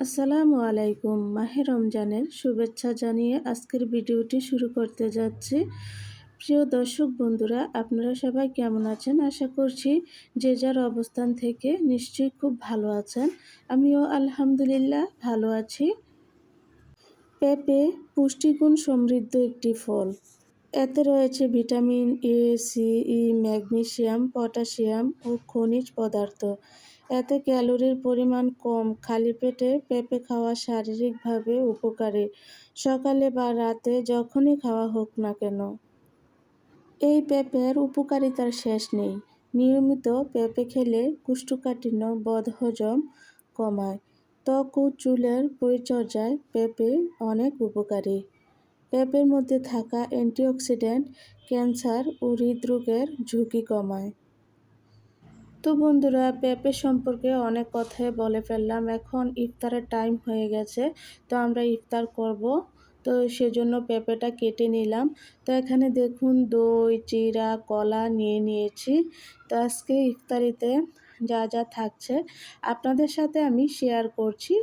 আসসালামু আলাইকুম। মাহে রমজানের শুভেচ্ছা জানিয়ে আজকের ভিডিওটি শুরু করতে যাচ্ছি। প্রিয় দর্শক বন্ধুরা, আপনারা সবাই কেমন আছেন? আশা করছি যে যার অবস্থান থেকে নিশ্চয়ই খুব ভালো আছেন। আমিও আলহামদুলিল্লাহ ভালো আছি। পেঁপে পুষ্টিগুণ সমৃদ্ধ একটি ফল। এতে রয়েছে vitamin A, C, E, magnesium, potassium ও খনিজ পদার্থ। এতে ক্যালোরির পরিমাণ কম, খালি পেটে পেঁপে খাওয়া শারীরিকভাবে উপকারী। সকালে বা রাতে যখনই খাওয়া হোক না কেন। এই পেঁপের উপকারিতার শেষ নেই। নিয়মিত পেঁপে খেলে কুষ্ঠকাঠিন্য বদহজম কমায়। ত্বক ও চুলের পরিচর্যায় পেঁপে অনেক উপকারী। পেঁপের মধ্যে থাকা অ্যান্টিঅক্সিডেন্ট, ক্যান্সার ও হৃদরোগের ঝুঁকি কমায়। তো বন্ধুরা পেঁপে সম্পর্কে অনেক কথাই বলে ফেললাম। এখন ইফতারের টাইম হয়ে গেছে, তো আমরা ইফতার করব। তো সেজন্য পেঁপেটা কেটে নিলাম। তো এখানে দেখুন, দই চিরা কলা নিয়ে নিয়েছি। তো আজকে ইফতারিতে যা যা থাকছে। আপনাদের সাথে আমি শেয়ার করছি।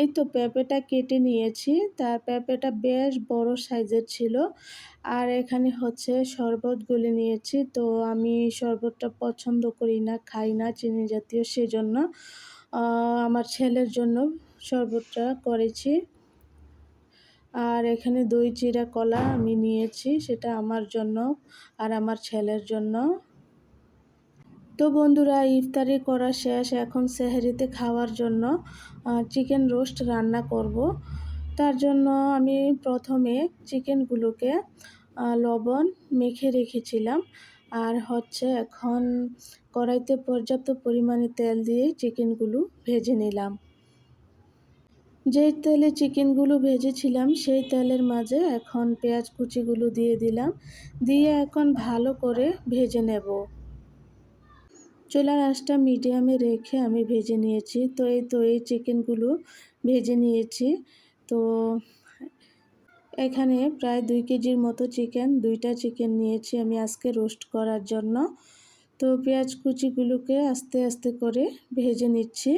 এই তো পেঁপেটা কেটে নিয়েছি। তার পেঁপেটা বেশ বড় সাইজের ছিল। আর এখানে হচ্ছে শরবত গুলে নিয়েছি। তো আমি শরবতটা পছন্দ করি না, খাই না চিনি জাতীয় সেজন্য। আমার ছেলের জন্য শরবতটা করেছি। আর এখানে দই চিরা কলা আমি নিয়েছি, সেটা আমার জন্য আর আমার ছেলের জন্য। তো বন্ধুরা, ইফতারি করা শেষ। এখন সেহারিতে খাওয়ার জন্য চিকেন রোস্ট রান্না করব। তার জন্য আমি প্রথমে চিকেনগুলোকে লবণ মেখে রেখেছিলাম। আর হচ্ছে এখন কড়াইতে পর্যাপ্ত পরিমাণে তেল দিয়ে চিকেনগুলো ভেজে নিলাম। যেই তেলে চিকেনগুলো ভেজেছিলাম, সেই তেলের মাঝে এখন পেঁয়াজ কুচিগুলো দিয়ে দিলাম। দিয়ে এখন ভালো করে ভেজে নেব। চুলার আঁচটা মিডিয়ামে রেখে আমি ভেজে নিয়েছি। তো এই তো এই চিকেনগুলো ভেজে নিয়েছি। তো এখানে প্রায় দুই কেজির মতো চিকেন, দুইটা চিকেন নিয়েছি আমি আজকে রোস্ট করার জন্য। তো পেঁয়াজ কুচিগুলোকে আস্তে আস্তে করে ভেজে নিচ্ছি।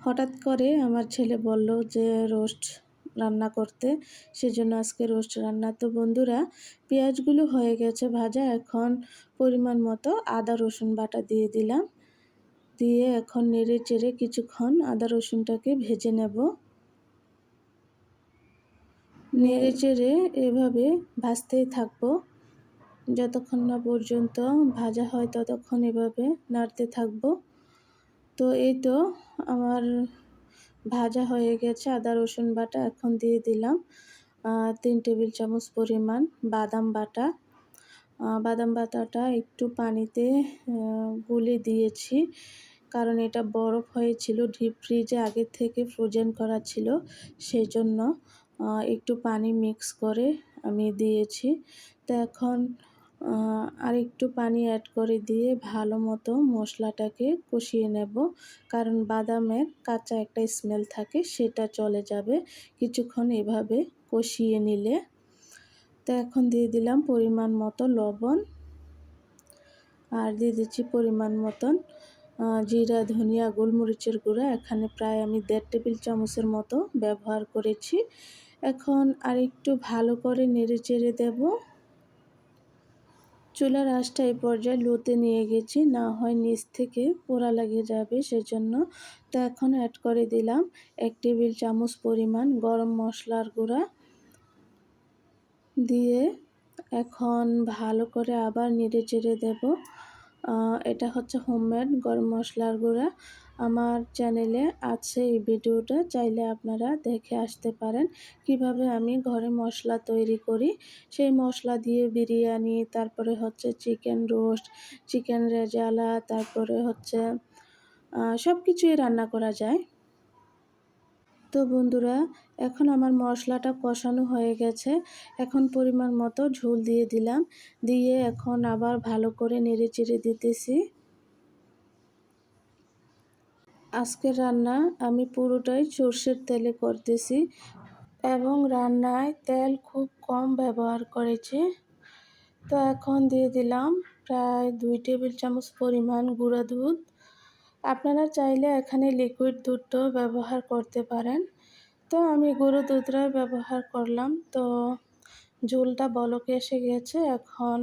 হঠাৎ করে আমার ছেলে বলল যে, রোস্ট রান্না করতে। সেজন্য আজকে রোস্ট রান্না। তো বন্ধুরা, পেঁয়াজগুলো হয়ে গেছে ভাজা। এখন পরিমাণ মতো আদা, রসুন বাটা দিয়ে দিলাম। দিয়ে এখন নেড়ে চেড়ে কিছুক্ষণ আদা, রসুনটাকে ভেজে নেব। নেড়ে চেড়ে এভাবে ভাজতেই থাকব। যতক্ষণ না পর্যন্ত ভাজা হয় ততক্ষণ এভাবে নাড়তে থাকব। তো এই তো আমার ভাজা হয়ে গেছে, আদা, রসুন বাটা এখন দিয়ে দিলাম। তিন টেবিল চামচ পরিমাণ বাদাম বাটা। বাদাম বাটাটা একটু পানিতে গুলে দিয়েছি, কারণ এটা বরফ হয়েছিল, ডিপ ফ্রিজে আগে থেকে ফ্রোজেন করা ছিল সেই জন্য একটু পানি মিক্স করে আমি দিয়েছি। তো এখন আর একটু পানি অ্যাড করে দিয়ে ভালো মতো মশলাটাকে কষিয়ে নেব। কারণ বাদামের কাঁচা একটা স্মেল থাকে, সেটা চলে যাবে। কিছুক্ষণ এভাবে কষিয়ে নিলে। তো এখন দিয়ে দিলাম পরিমাণ মতো লবণ। আর দিয়ে দিচ্ছি পরিমাণ মতন জিরা, ধনিয়া, গোলমরিচের গুঁড়া। এখানে প্রায় আমি দেড় টেবিল চামচের মতো ব্যবহার করেছি। এখন আর একটু ভালো করে নেড়ে চেড়ে দেবো। চুলার আঁচটা এই পর্যায়ে লোতে নিয়ে গেছি, না হয় নিচ থেকে পোড়া লাগে যাবে সেজন্য। তো এখন অ্যাড করে দিলাম এক টেবিল চামচ পরিমাণ গরম মশলার গুঁড়া। দিয়ে এখন ভালো করে আবার নেড়ে চেড়ে দেব। এটা হচ্ছে হোমমেড গরম মশলার গুঁড়া। আমার চ্যানেলে আছে এই ভিডিওটা চাইলে আপনারা দেখে আসতে পারেন কীভাবে আমি ঘরে মশলা তৈরি করি। সেই মশলা দিয়ে বিরিয়ানি, তারপরে হচ্ছে চিকেন রোস্ট চিকেন রেজালা, তারপরে হচ্ছে সব কিছুই রান্না করা যায়। তো বন্ধুরা, এখন আমার মশলাটা কষানো হয়ে গেছে। এখন পরিমাণ মতো ঝোল দিয়ে দিলাম। দিয়ে এখন আবার ভালো করে নেড়ে চেড়ে দিতেছি। আজকের রান্না আমি পুরোটাই সর্ষের তেলে করতেছি এবং রান্নায় তেল খুব কম ব্যবহার করেছি। তো এখন দিয়ে দিলাম প্রায় দুই টেবিল চামচ পরিমাণ গুঁড়া দুধ। আপনারা চাইলে এখানে লিকুইড দুধটাও ব্যবহার করতে পারেন। তো আমি গরু দুধটাই ব্যবহার করলাম। তো ঝোলটা বলকে এসে গেছে। এখন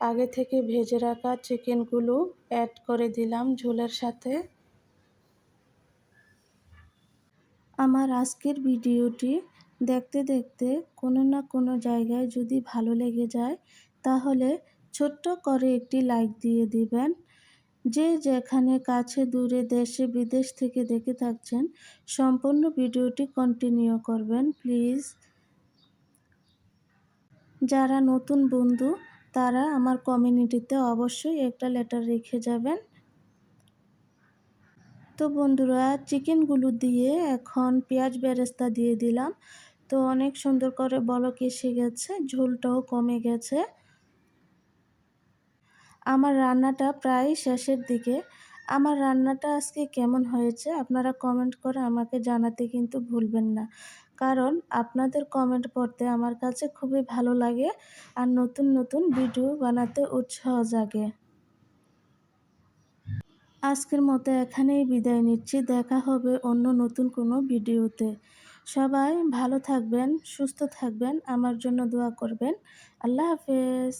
আগে থেকে ভেজে রাখা চিকেনগুলো অ্যাড করে দিলাম ঝোলের সাথে। আমার আজকের ভিডিওটি দেখতে দেখতে কোনো না কোনো জায়গায় যদি ভালো লেগে যায়, তাহলে ছোট্ট করে একটি লাইক দিয়ে দিবেন। যে যেখানে কাছে, দূরে, দেশে, বিদেশ থেকে দেখে থাকছেন, সম্পূর্ণ ভিডিওটি কন্টিনিউ করবেন প্লিজ যারা নতুন বন্ধু, তারা আমার কমিউনিটিতে অবশ্যই একটা লেটার রেখে যাবেন। তো বন্ধুরা চিকেনগুলো দিয়ে এখন পেঁয়াজ বেরেস্তা দিয়ে দিলাম। তো অনেক সুন্দর করে বলক এসে গেছে, ঝোলটাও কমে গেছে। আমার রান্নাটা প্রায় শেষের দিকে। আমার রান্নাটা আজকে কেমন হয়েছে আপনারা কমেন্ট করে আমাকে জানাতে কিন্তু ভুলবেন না। কারণ আপনাদের কমেন্ট পড়তে আমার কাছে খুবই ভালো লাগে আর নতুন নতুন ভিডিও বানাতে উৎসাহ জাগে। আজকের মতো এখানেই বিদায় নিচ্ছি। দেখা হবে অন্য নতুন কোনো ভিডিওতে সবাই ভালো থাকবেন, সুস্থ থাকবেন, আমার জন্য দোয়া করবেন। আল্লাহ হাফেজ।